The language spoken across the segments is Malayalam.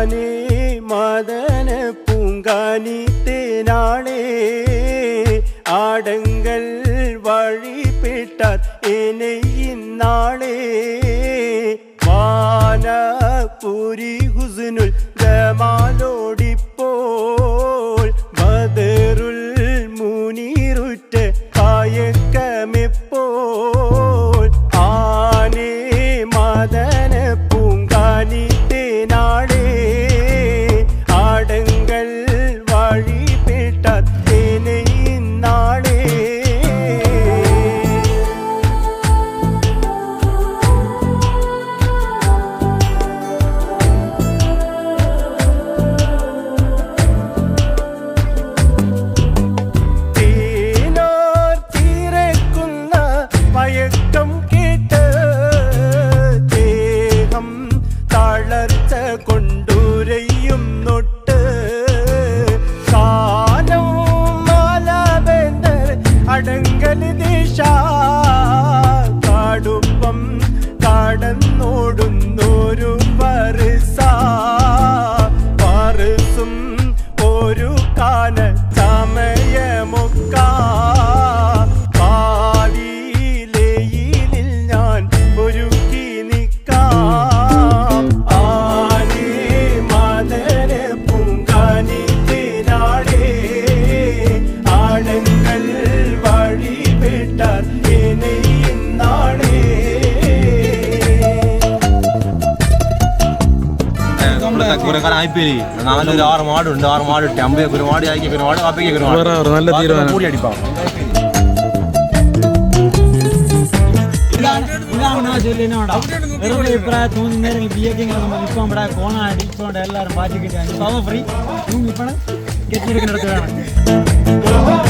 மானே மாதன பூங்கானி தேனாளே ஆடங்கள் வழி பெற்றார் என்னை இந்நாளே வான புரி ஹுசுனுல் ஜமாலோடி ആറ് മാടുണ്ട്. ആറ് അമ്പയൊക്കെ ഒരു മാട് ആയിക്കൊക്കെ ഒരു മാട് ഒരു മാട്. നല്ല തീരുമാനം. കൂടി അടിപ്പാം. പൂരത്തെ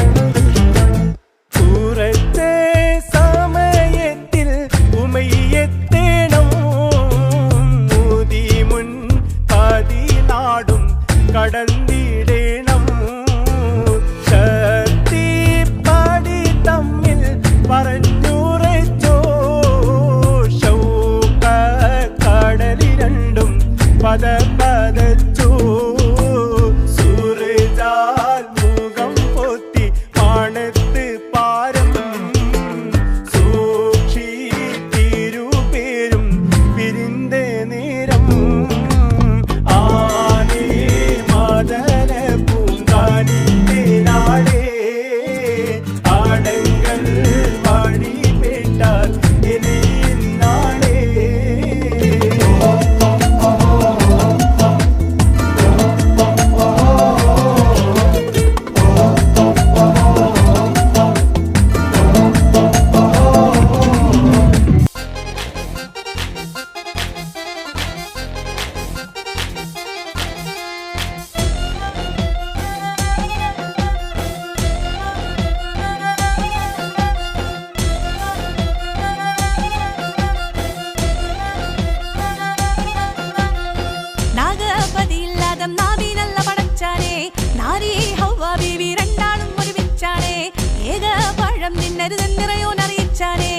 പഴം തിന്നരുതെന്നിറയോൻ അറിയിച്ചാനേ.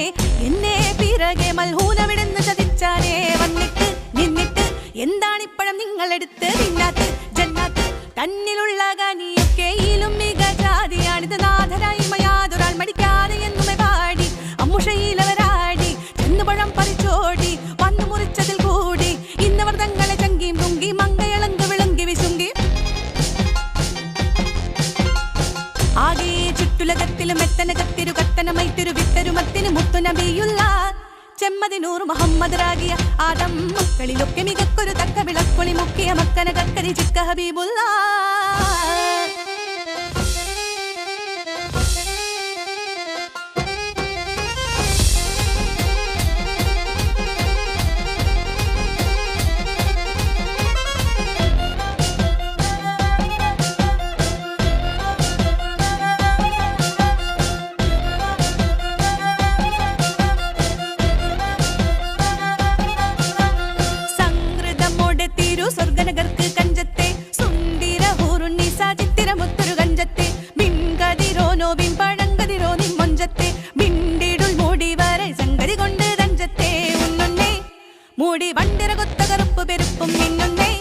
എന്നെ പിറകെ മൽഹൂനവിടുന്ന് ചതിച്ചാനേ. വന്നിട്ട് നിന്നിട്ട് എന്താണിപ്പഴം നിങ്ങളെടുത്ത് നിന്നാത്ത് ജന്നാത്ത് തന്നിലുള്ള കനിയൊക്കെയിലും മികജാതിയാണിത്. നാഥനായി മയാതൊരാൾ മടിക്കാതെ എന്നുമേ പാടി. അമ്മുഷയിലവരാടി ചെന്നുപഴം പറിച്ചോടി വന്നു മുറിച്ചതിൽ കൂടി. ഇന്നവർ തങ്ങളെ ചങ്കിയും തുങ്കി മങ്കയളങ്ക് വിളങ്കി വിശുങ്കി. ആകെ ചുറ്റുലകത്തിലും എത്തനകത്തിരു കത്തനമൈത്തിരു വിത്തരുമത്തിന് മുത്തുനബിയുള്ള ചെമ്മതിനൂർ മുഹമ്മദ് റാഗിയ ആദം മക്കളിലൊക്കെ മികക്കൊരു തക്ക വിളക്കൊളി മുക്കിയ മക്കന കക്കരി ചിക്ക ഹബീബുള്ള. തഞ്ചത്തെ ഉണ്ണുന്നേ മൂടി വണ്ടിര കൊത്ത കറുപ്പ് പെരുപ്പും മിന്നുന്നേ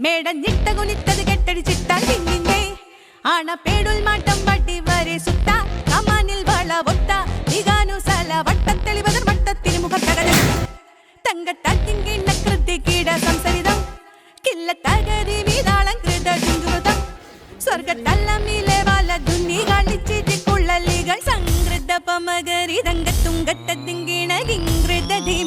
മേടഞ്ഞിട്ട കുനിത്തത് കെട്ടടിച്ചിട്ടാൽ പിന്നിന്നെ ആണ പേടുൽ മാട്ടം വട്ടി വരെ സുത്ത കമാനിൽ വള ഒത്ത നികാനു സല വട്ടത്തെളിവതർ വട്ടത്തിന് മുഖത്തകല തങ്കത്താൽ തിങ്കിണ്ണ കൃതി കീട സംസരിതം കില്ല തകതി മീതാളം കൃത ടിങ്കുമൃതം സ്വർഗത്തല്ലമിലെ വല ദുന്നി കളിച്ചിട്ട് കുള്ളലികൾ സംകൃത പമകരി തങ്കത്തുങ്കത്ത തിങ്കിണ കിങ്കൃത ധിമി